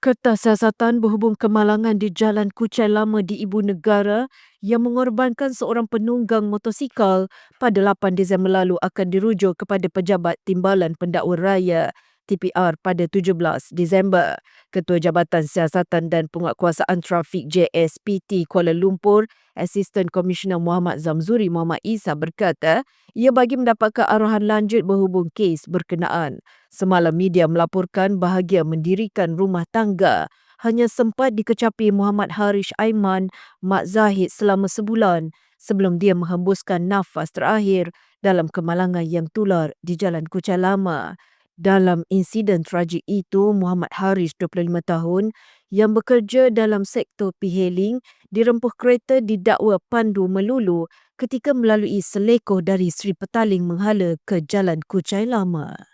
Kertas siasatan berhubung kemalangan di Jalan Kuchai Lama di Ibu Negara yang mengorbankan seorang penunggang motosikal pada 8 Disember lalu akan dirujuk kepada Pejabat Timbalan Pendakwa Raya TPR pada 17 Disember. Ketua Jabatan Siasatan dan Penguatkuasaan Trafik JSPT Kuala Lumpur, Asisten Komisioner Muhammad Zamzuri Muhammad Isa berkata, ia bagi mendapatkan arahan lanjut berhubung kes berkenaan. Semalam media melaporkan bahagia mendirikan rumah tangga hanya sempat dikecapi Muhammad Harish Aiman Mak Zahid selama sebulan sebelum dia menghembuskan nafas terakhir dalam kemalangan yang tular di Jalan Kuchai Lama. Dalam insiden tragik itu, Muhammad Haris, 25 tahun, yang bekerja dalam sektor piheling, dirempuh kereta didakwa pandu melulu ketika melalui selekoh dari Sri Petaling menghala ke Jalan Kuchai Lama.